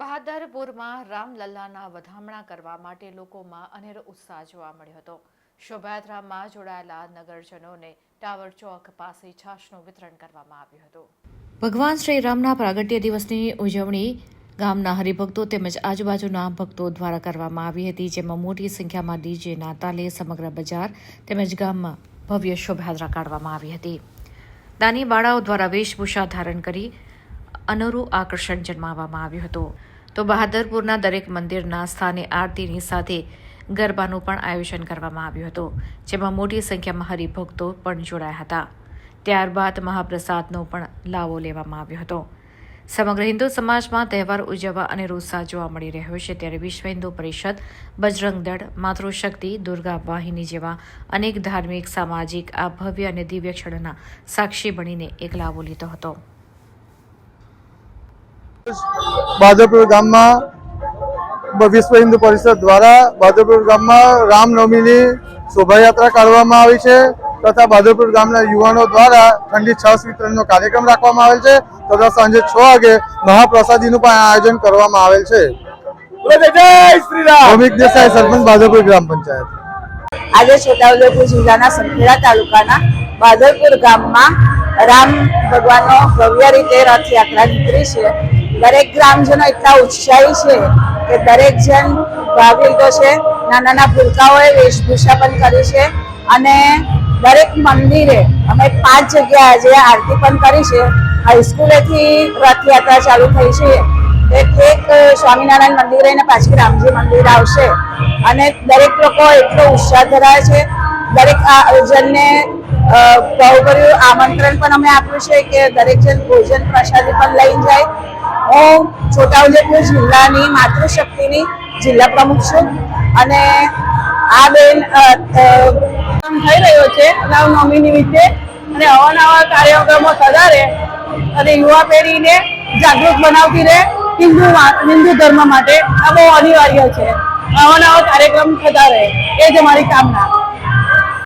બહાદરપુરમાં રામલલ્લાના વધામણા કરવા માટે લોકોમાં અનેરો ઉત્સાહ જોવા મળ્યો હતો. શોભાયાત્રામાં જોડાયેલા નગરજનોને ટાવર ચોક પાસે છાશનું વિતરણ કરવામાં આવ્યું હતું. ભગવાન શ્રી રામના પ્રાગટ્ય દિવસની ઉજવણી ગામના હરિભક્તો તેમજ આજુબાજુના ભક્તો દ્વારા કરવામાં આવી હતી, જેમાં મોટી સંખ્યામાં ડીજેના તાલે સમગ્ર બજાર તેમજ ગામમાં ભવ્ય શોભાયાત્રા કાઢવામાં આવી હતી. દાની બાળાઓ દ્વારા વેશભૂષા ધારણ કરી અનોરું આકર્ષણ જન્માવવામાં આવ્યું હતું. તો બહાદરપુરના દરેક મંદિરના સ્થાને આરતીની સાથે ગરબાનું પણ આયોજન કરવામાં આવ્યું હતું, જેમાં મોટી સંખ્યામાં હરિભક્તો પણ જોડાયા હતા. ત્યારબાદ મહાપ્રસાદનો પણ લાવો લેવામાં આવ્યો હતો. સમગ્ર હિન્દુ સમાજમાં તહેવાર ઉજવવા અને ઉત્સાહ જોવા મળી રહ્યો છે ત્યારે વિશ્વ હિન્દુ પરિષદ, બજરંગ દળ, માતૃશક્તિ, દુર્ગા વાહિની જેવા અનેક ધાર્મિક, સામાજિક, આ ભવ્ય અને દિવ્ય ક્ષણના સાક્ષી બનીને એક લાવો લીધો હતો. બહાદરપુર ગામમાં વિશ્વ હિન્દુ પરિષદ દ્વારા બાદરપુર ગામમાં રામનવમીની શોભાયાત્રા કાઢવામાં આવી છે તથા બાદરપુર ગામના યુવાનો દ્વારા ઠંડી છાસ વિતરણનો કાર્યક્રમ રાખવામાં આવેલ છે તથા સાંજે છ વાગે મહાપ્રસાદીનું પણ આયોજન કરવામાં આવેલ છે. ભૌમિક દેસાઈ સરપંચ બાદરપુર ગ્રામ પંચાયત. આજે છોટાઉદેપુર જિલ્લાના સંખેડા તાલુકાના બાદરપુર ગામમાં રામ ભગવાનનો ભવ્ય રીતે રથયાત્રા નીકળી છે. દરેક ગ્રામજનો એટલા ઉત્સાહી છે કે દરેક જણ ભાગ લીધો છે. નાના નાના ભૂલકાઓએ વેશભૂષા પણ કરી છે અને દરેક મંદિરે અમે પાંચ જગ્યાએ આજે આરતી પણ કરી છે. હાઈસ્કૂલેથી રથયાત્રા ચાલુ થઈ છે. એ ઠેક સ્વામિનારાયણ મંદિરે અને પાછી રામજી મંદિર આવશે. અને દરેક લોકો એટલો ઉત્સાહ ધરાવે છે. દરેક જણને અ, ભાવભર્યું આમંત્રણ પણ અમે આપ્યું છે કે દરેક જણ ભોજન પ્રસાદી પણ લઈને જાય. હું છોટાઉદેપુર જિલ્લાની માતૃશક્તિની જિલ્લા પ્રમુખ છું અને આ બેન થઈ રહ્યો છે રામનવમી નિમિત્તે અને અવાનવા કાર્યક્રમો થતા રહે અને યુવા પેઢીને જાગૃત બનાવતી રહે હિન્દુ હિન્દુ ધર્મ માટે આ બહુ અનિવાર્ય છે. આવા નવા કાર્યક્રમ થતા રહે. એ જ અમારી કામના.